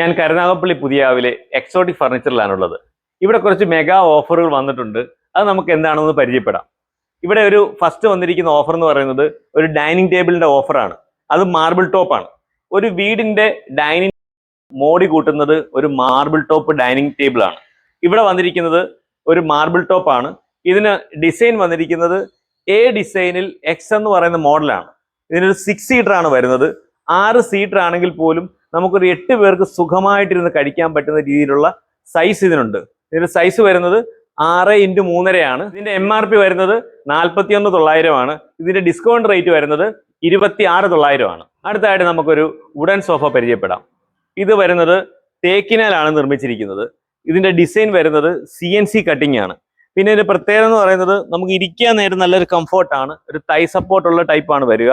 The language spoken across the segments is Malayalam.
ഞാൻ കരുനാഗപ്പള്ളി പുതിയാവിലെ എക്സോട്ടിക് ഫർണിച്ചറിലാണുള്ളത് ഇവിടെ കുറച്ച് മെഗാ ഓഫറുകൾ വന്നിട്ടുണ്ട്. അത് നമുക്ക് എന്താണെന്ന് പരിചയപ്പെടാം. ഇവിടെ ഒരു ഫസ്റ്റ് വന്നിരിക്കുന്ന ഓഫർ എന്ന് പറയുന്നത് ഒരു ഡൈനിങ് ടേബിളിന്റെ ഓഫറാണ് അത് മാർബിൾ ടോപ്പാണ് ഒരു വീടിന്റെ ഡൈനിങ് മോടി കൂട്ടുന്നത് ഒരു മാർബിൾ ടോപ്പ് ഡൈനിങ് ടേബിൾ ആണ്. ഇവിടെ വന്നിരിക്കുന്നത് ഒരു മാർബിൾ ടോപ്പാണ് ഇതിന് ഡിസൈൻ വന്നിരിക്കുന്നത് എ ഡിസൈനിൽ എക്സ് എന്ന് പറയുന്ന മോഡലാണ് ഇതിനൊരു സിക്സ് സീറ്റർ ആണ് വരുന്നത്. ആറ് സീറ്റർ ആണെങ്കിൽ പോലും നമുക്കൊരു എട്ട് പേർക്ക് സുഖമായിട്ടിരുന്ന് കഴിക്കാൻ പറ്റുന്ന രീതിയിലുള്ള സൈസ് ഇതിനുണ്ട്. ഇതിന്റെ സൈസ് വരുന്നത് ആറ് ഇന്റു മൂന്നരയാണ്. ഇതിന്റെ എം ആർ പി വരുന്നത് നാൽപ്പത്തി ഒന്ന് തൊള്ളായിരമാണ്. ഇതിന്റെ ഡിസ്കൗണ്ട് റേറ്റ് വരുന്നത് ഇരുപത്തി ആറ് തൊള്ളായിരമാണ്. അടുത്തായിട്ട് നമുക്കൊരു വുഡൻ സോഫ പരിചയപ്പെടാം. ഇത് വരുന്നത് തേക്കിനാലാണ് നിർമ്മിച്ചിരിക്കുന്നത്. ഇതിന്റെ ഡിസൈൻ വരുന്നത് സി എൻ സി കട്ടിംഗ് ആണ്. പിന്നെ ഇതിന്റെ പ്രത്യേകത എന്ന് പറയുന്നത് നമുക്ക് ഇരിക്കാൻ നേരം നല്ലൊരു കംഫോർട്ടാണ് ഒരു തൈ സപ്പോർട്ടുള്ള ടൈപ്പാണ് വരിക.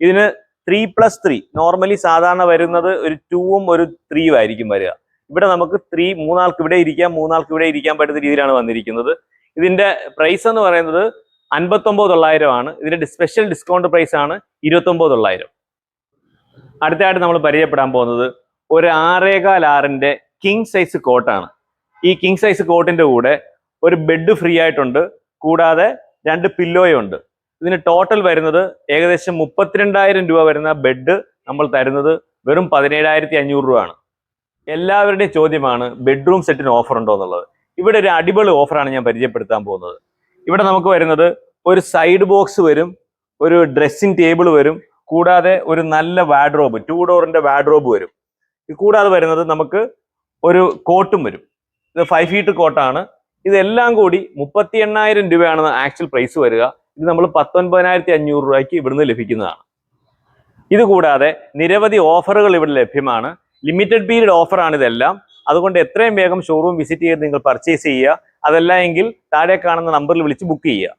ഇതിന് ത്രീ പ്ലസ് ത്രീ നോർമലി സാധാരണ വരുന്നത് ഒരു ടൂവും ഒരു ത്രീയും ആയിരിക്കും വരിക. ഇവിടെ നമുക്ക് ത്രീ മൂന്നാൾക്ക് ഇവിടെ ഇരിക്കാം മൂന്നാൾക്ക് ഇവിടെ ഇരിക്കാൻ പറ്റുന്ന രീതിയിലാണ് വന്നിരിക്കുന്നത്. ഇതിന്റെ പ്രൈസ് എന്ന് പറയുന്നത് അൻപത്തൊമ്പത് തൊള്ളായിരം ആണ് ഇതിന്റെ സ്പെഷ്യൽ ഡിസ്കൗണ്ട് പ്രൈസ് ആണ് ഇരുപത്തൊമ്പത് തൊള്ളായിരം അടുത്തതായിട്ട് നമ്മൾ പരിചയപ്പെടാൻ പോകുന്നത് ഒരു ആറേകാൽ ആറിന്റെ കിങ് സൈസ് കോട്ടാണ് ഈ കിങ് സൈസ് കോട്ടിന്റെ കൂടെ ഒരു ബെഡ് ഫ്രീ ആയിട്ടുണ്ട്. കൂടാതെ രണ്ട് പില്ലോയും ഉണ്ട് ഇതിന് ടോട്ടൽ വരുന്നത് ഏകദേശം മുപ്പത്തിരണ്ടായിരം രൂപ വരുന്ന ബെഡ് നമ്മൾ തരുന്നത് വെറും പതിനേഴായിരത്തി അഞ്ഞൂറ് രൂപയാണ്. എല്ലാവരുടെയും ചോദ്യമാണ് ബെഡ്റൂം സെറ്റിന് ഓഫർ ഉണ്ടോ എന്നുള്ളത്. ഇവിടെ ഒരു അടിപൊളി ഓഫറാണ് ഞാൻ പരിചയപ്പെടുത്താൻ പോകുന്നത്. ഇവിടെ നമുക്ക് വരുന്നത് ഒരു സൈഡ് ബോക്സ് വരും ഒരു ഡ്രസ്സിംഗ് ടേബിൾ വരും കൂടാതെ ഒരു നല്ല വാഡ്രോബ് ടൂ ഡോറിന്റെ വാഡ്രോബ് വരും. കൂടാതെ വരുന്നത് നമുക്ക് ഒരു കോട്ടും വരും. ഇത് ഫൈവ് ഫീറ്റ് കോട്ടാണ് ഇതെല്ലാം കൂടി മുപ്പത്തി എണ്ണായിരം രൂപയാണ് ആക്ച്വൽ പ്രൈസ് വരിക. ഇത് നമ്മൾ പത്തൊൻപതിനായിരത്തി അഞ്ഞൂറ് രൂപയ്ക്ക് ഇവിടുന്ന് ലഭിക്കുന്നതാണ്. ഇതുകൂടാതെ നിരവധി ഓഫറുകൾ ഇവിടെ ലഭ്യമാണ്. ലിമിറ്റഡ് പീരീഡ് ഓഫറാണ് ഇതെല്ലാം. അതുകൊണ്ട് എത്രയും വേഗം ഷോറൂം വിസിറ്റ് ചെയ്ത് നിങ്ങൾ പർച്ചേസ് ചെയ്യുക. അതല്ല എങ്കിൽ താഴെ കാണുന്ന നമ്പറിൽ വിളിച്ച് ബുക്ക് ചെയ്യുക.